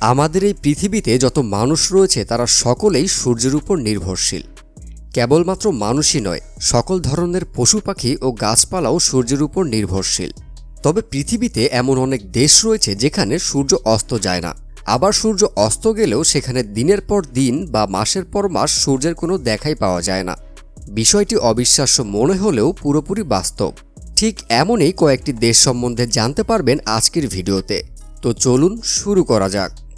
আমাদের এই পৃথিবীতে যত মানুষ রয়েছে, তারা সকলেই সূর্যের উপর নির্ভরশীল। কেবলমাত্র মানুষই নয়, সকল ধরনের পশু পাখি ও গাছপালাও সূর্যের উপর নির্ভরশীল। তবে পৃথিবীতে এমন অনেক দেশ রয়েছে যেখানে সূর্য অস্ত যায় না। আবার সূর্য অস্ত গেলেও সেখানে দিনের পর দিন বা মাসের পর মাস সূর্যের কোনো দেখাই পাওয়া যায় না। বিষয়টি অবিশ্বাস্য মনে হলেও পুরোপুরি বাস্তব। ঠিক এমনই কয়েকটি দেশ সম্বন্ধে জানতে পারবেন আজকের ভিডিওতে। তো চলুন শুরু করা যাক।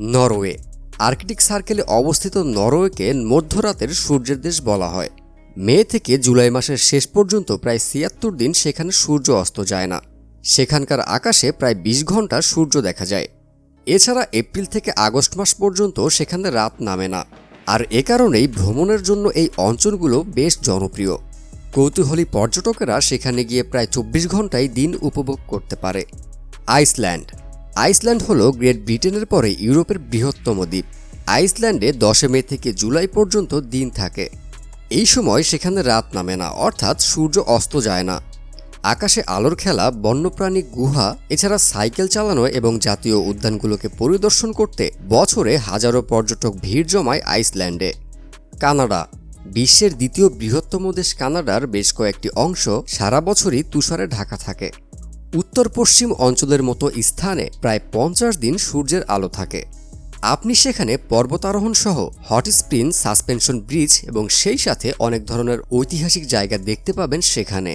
নরওয়ে। আর্কটিক সার্কেলে অবস্থিত নরওয়েকে মধ্যরাতের সূর্যের দেশ বলা হয়। মে থেকে জুলাই মাসের শেষ পর্যন্ত প্রায় ছিয়াত্তর দিন সেখানে সূর্য অস্ত যায় না। সেখানকার আকাশে প্রায় বিশ ঘণ্টা সূর্য দেখা যায়। এছাড়া এপ্রিল থেকে আগস্ট মাস পর্যন্ত সেখানে রাত নামে না। আর এ কারণেই ভ্রমণের জন্য এই অঞ্চলগুলো বেশ জনপ্রিয়। কৌতূহলী পর্যটকেরা সেখানে গিয়ে প্রায় চব্বিশ ঘন্টায় দিন উপভোগ করতে পারে। আইসল্যান্ড আইসল্যান্ড হল গ্রেট ব্রিটেনের পরে ইউরোপের বৃহত্তম দ্বীপ। আইসল্যান্ডে দশে মে থেকে জুলাই পর্যন্ত দিন থাকে। এই সময় সেখানে রাত নামে না, অর্থাৎ সূর্য অস্ত যায় না। আকাশে আলোর খেলা, বন্যপ্রাণী গুহা, এছাড়া সাইকেল চালানো এবং জাতীয় উদ্যানগুলোকে পরিদর্শন করতে বছরে হাজারো পর্যটক ভিড় জমায় আইসল্যান্ডে। কানাডা, বিশ্বের দ্বিতীয় বৃহত্তম দেশ কানাডার বেশ কয়েকটি অংশ সারা বছরই তুষারে ঢাকা থাকে। উত্তর পশ্চিম অঞ্চলের মতো স্থানে প্রায় পঞ্চাশ দিন সূর্যের আলো থাকে। আপনি সেখানে পর্বতারোহণ সহ হট স্প্রিন সাসপেনশন ব্রিজ এবং সেই সাথে অনেক ধরনের ঐতিহাসিক জায়গা দেখতে পাবেন সেখানে।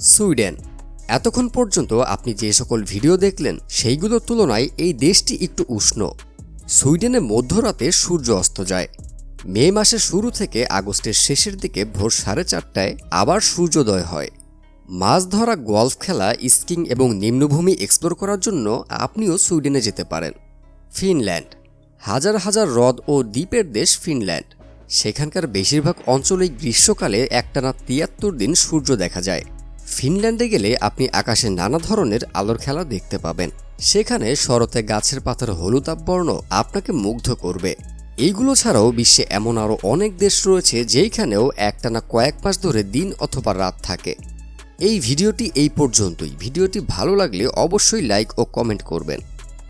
সুইডেন। এতক্ষণ পর্যন্ত আপনি যে সকল ভিডিও দেখলেন, সেইগুলোর তুলনায় এই দেশটি একটু উষ্ণ। সুইডেনে মধ্যরাতে সূর্য অস্ত যায়। মে মাসের শুরু থেকে আগস্টের শেষের দিকে ভোর সাড়ে চারটায় আবার সূর্যোদয় হয়। মাছ ধরা গলফ খেলা, স্কিং এবং নিম্নভূমি এক্সপ্লোর করার জন্য আপনিও সুইডেনে যেতে পারেন। ফিনল্যান্ড। হাজার হাজার হ্রদ ও দ্বীপের দেশ ফিনল্যান্ড। সেখানকার বেশিরভাগ অঞ্চলেই গ্রীষ্মকালে একটানা তিয়াত্তর দিন সূর্য দেখা যায়। ফিনল্যান্ডে গেলে আপনি আকাশে নানা ধরনের আলোর খেলা দেখতে পাবেন। সেখানে শরতে গাছের পাতার হলুদাব বর্ণ আপনাকে মুগ্ধ করবে। এইগুলো ছাড়াও বিশ্বে এমন আরও অনেক দেশ রয়েছে যেইখানেও একটানা কয়েক মাস ধরে দিন অথবা রাত থাকে। এই ভিডিওটি এই পর্যন্তই। ভিডিওটি ভালো লাগলে অবশ্যই লাইক ও কমেন্ট করবেন।